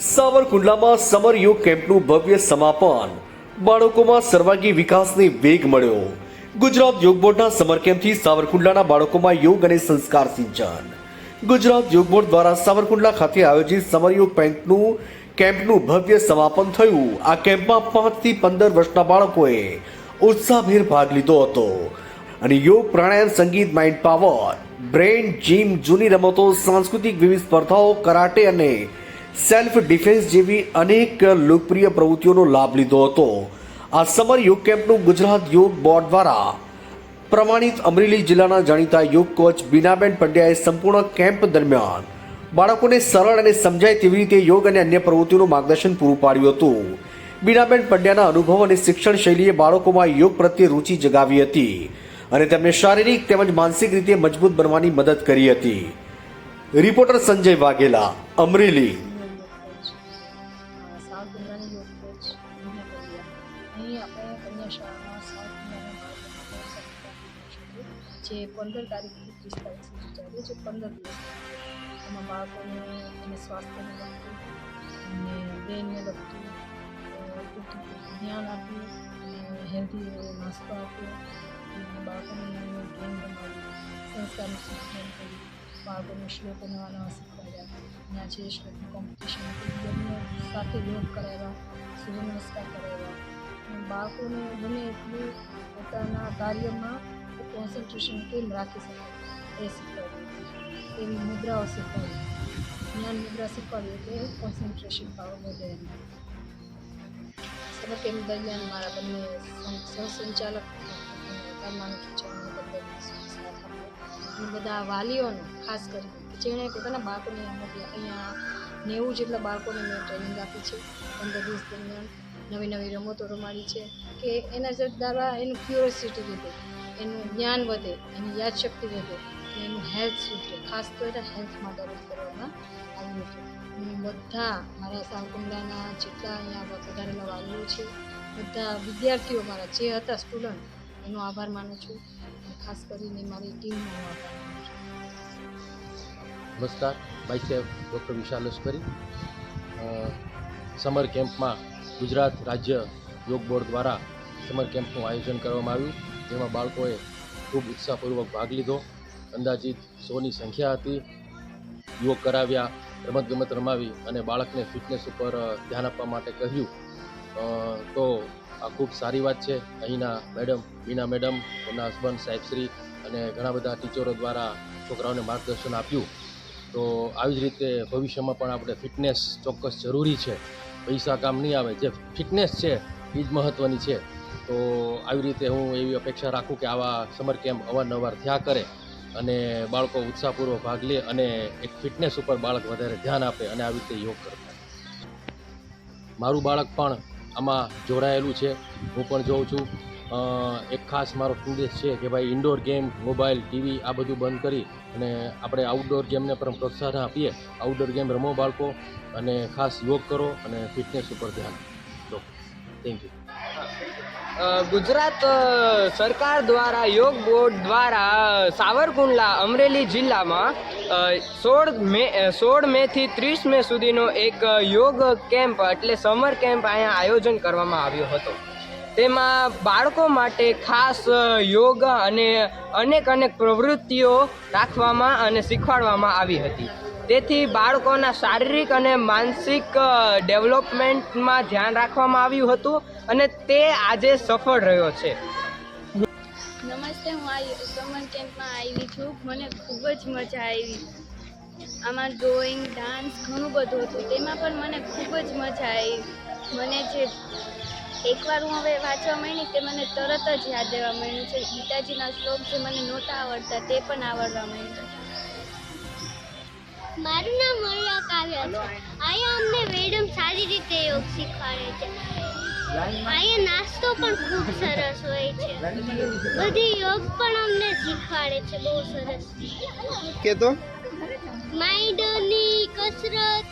સાવરકુંડલામાં summer યોગ કેમ્પનું ભવ્ય સમાપન. બાળકોમાં સર્વાંગી વિકાસને વેગ મળ્યો. ગુજરાત યોગ બોર્ડના સમર કેમ્પથી સાવરકુંડલાના બાળકોમાં યોગ અને સંસ્કાર સિંચન. ગુજરાત યોગ બોર્ડ દ્વારા સાવરકુંડલા ખાતે આયોજિત સમર યોગ કેમ્પનું કેમ્પનું ભવ્ય સમાપન થયું. આ કેમ્પમાં પાંચથી પંદર વર્ષના બાળકોએ ઉત્સાહભેર ભાગ લીધો હતો. અને યોગ, પ્રાણાયામ, સંગીત માઇન્ડ પાવર બ્રેન જીમ જૂની રમતો, સાંસ્કૃતિક વિવિધ સ્પર્ધાઓ, કરાટે અને સેલ્ફ ડિફેન્સ જેવી અનેક લોકપ્રિય પ્રવૃત્તિઓનો લાભ લીધો હતો. આ સમર યોગ કેમ્પનું ગુજરાત યોગ બોર્ડ દ્વારા પ્રમાણિત અમરેલી જિલ્લાના જાણીતા યોગ કોચ બીનાબેન પંડ્યાએ સંપૂર્ણ કેમ્પ દરમિયાન બાળકોને સરળ અને સમજાય તેવી રીતે યોગ અને અન્ય પ્રવૃત્તિઓનું માર્ગદર્શન પૂરું પાડ્યું હતું. બીનાબેન પંડ્યાના અનુભવ અને શિક્ષણ શૈલીએ બાળકોમાં યોગ પ્રત્યે રુચિ જગાવી હતી અને તેમને શારીરિક તેમજ માનસિક રીતે મજબૂત બનવાની મદદ કરી હતી. રિપોર્ટર સંજય વાઘેલા, અમરેલી. જે પંદર તારીખથી ત્રીસ તારીખ સુધી ચાલે છે, પંદર દિવસ. એમાં બાળકોને એને સ્વાસ્થ્યને લગતું અને બ્રેનને લગતું ધ્યાન આપ્યું અને હેલ્ધી નાસ્તો આપ્યો અને બાળકોને ગેમ રમાડી, સંસ્કારનું શિક્ષણ કર્યું, બાળકોને શ્લોકો નવા નવા શીખવાડ્યા. ત્યાં આજે શ્લોકનું કોમ્પિટિશન બંને સાથે યોગ કરાવ્યા સૂર્ય નમસ્કાર કરાવ્યા બાળકોને ગમે એટલું પોતાના કાર્યમાં કોન્સન્ટ્રેશન કેમ રાખી શકાય એ શીખવાડ્યું એવી મુદ્રાઓ શીખવાડી જ્ઞાન મુદ્રા શીખવાડી એટલે કોન્સન્ટ્રેશન પાવર વધે એમ સમર એમ દરમિયાન મારા બંને સહસંચાલક કરમાનું ખીચવાનું બદલ બધા વાલીઓને ખાસ કરી કે જેણે પોતાના બાળકોને અહીંયા નેવું જેટલા બાળકોને મેં ટ્રેનિંગ આપી છે પંદર દિવસ દરમિયાન નવી નવી રમતો રમાડી છે કે એના દ્વારા એનું ક્યુરિયોસિટી વધે એનું જ્ઞાન વધે, એની યાદશક્તિ વધે એનું હેલ્થ સુધરે. ખાસ તો એના હેલ્થ માટે કરવામાં આવ્યું હતું. હું બધા મારા સાવકુંડલાના જેટલા અહીંયા વધારેલા વાલીઓ છે, બધા વિદ્યાર્થીઓ મારા જે હતા સ્ટુડન્ટ એનો આભાર માનું છું. ખાસ કરીને મારી ટીમનો આભાર નમસ્કાર. ભાઈ સાહેબ ડૉક્ટર વિશાલ લશ્કરી. સમર કેમ્પમાં ગુજરાત રાજ્ય યોગ બોર્ડ દ્વારા સમર કેમ્પનું આયોજન કરવામાં આવ્યું. જેમાં બાળકોએ ખૂબ ઉત્સાહપૂર્વક ભાગ લીધો. અંદાજિત સોની સંખ્યા હતી. યોગ કરાવ્યા, રમતગમત રમાવી અને બાળકને ફિટનેસ ઉપર ધ્યાન આપવા માટે કહ્યું. તો આ ખૂબ સારી વાત છે. અહીંના મેડમ બીના મેડમ, એમના હસબન્ડ સાહેબશ્રી અને ઘણા બધા ટીચરો દ્વારા છોકરાઓને માર્ગદર્શન આપ્યું. તો આવી જ રીતે ભવિષ્યમાં પણ આપણે ફિટનેસ ચોક્કસ જરૂરી છે. પૈસા કામ નહીં આવે. જે ફિટનેસ છે એ જ મહત્ત્વની છે. તો આવી રીતે હું એવી અપેક્ષા રાખું કે આવા સમર કેમ્પ અવારનવાર થયા કરે અને બાળકો ઉત્સાહપૂર્વક ભાગ લે અને એક ફિટનેસ ઉપર બાળક વધારે ધ્યાન આપે અને આવી રીતે યોગ કરતા મારું બાળક પણ આમાં જોડાયેલું છે. હું પણ જોઉં છું. એક ખાસ મારો સંદેશ છે કે ભાઈ ઇન્ડોર ગેમ મોબાઈલ ટીવી આ બધું બંધ કરી અને આપણે આઉટડોર ગેમને પણ પ્રોત્સાહન આપીએ. આઉટડોર ગેમ રમો બાળકો અને ખાસ યોગ કરો અને ફિટનેસ ઉપર ધ્યાન થેન્ક યુ ગુજરાત સરકાર દ્વારા, યોગ બોર્ડ દ્વારા સાવરકુંડલા, અમરેલી જિલ્લામાં સોળ મે સોળ મેથી ત્રીસ મે સુધીનો એક યોગ કેમ્પ, એટલે સમર કેમ્પ અહીંયા આયોજન કરવામાં આવ્યો હતો. તેમાં બાળકો માટે ખાસ યોગ અને અનેક અનેક પ્રવૃત્તિઓ રાખવામાં અને શીખવાડવામાં આવી હતી. તેથી બાળકોના શારીરિક અને માનસિક ડેવલપમેન્ટમાં ધ્યાન રાખવામાં આવ્યું હતું અને તે આજે સફળ રહ્યો છે. નમસ્તે, હું આ સમર કેમ્પમાં આવી છું. મને ખૂબ જ મજા આવી. આમાં ડ્રોઈંગ ડાન્સ ઘણું બધું હતું. તેમાં પણ મને ખૂબ જ મજા આવી. મને જે એકવાર હું હવે વાંચવા માંડી તે મને તરત જ યાદ રહેવા માંડ્યું છે. ગીતાજીના શ્લોક જે મને નહોતા આવડતા તે પણ આવડવા માંડ્યા. મારું નામ મરિયા કાવ્ય છે. અહીંયા અમને મેડમ સારી રીતે યોગ શીખવાડે છે. અહીંયા નાસ્તો પણ ખૂબ સરસ હોય છે. બધી યોગ પણ અમને શીખવાડે છે બહુ સરસ. કે તો? માઇન્ડની કસરત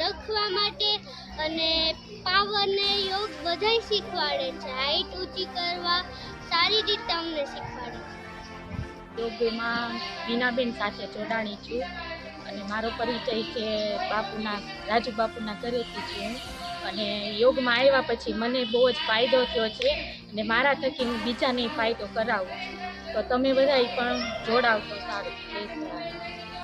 લખવા માટે અને પાવર ને યોગ બધાય શીખવાડે છે. હાઈટ ઊંચી કરવા સારી રીતે અમને શીખવાડે છે. યોગમાં બીનાબેન સાથે જોડાણી છું અને મારો પરિચય છે બાપુના, રાજુ બાપુના ઘરેથી છું. અને યોગમાં આવ્યા પછી મને બહુ જ ફાયદો થયો છે અને મારા થકી હું બીજાને ફાયદો કરાવું છું. તો તમે બધાય પણ જોડાવ તો સારું.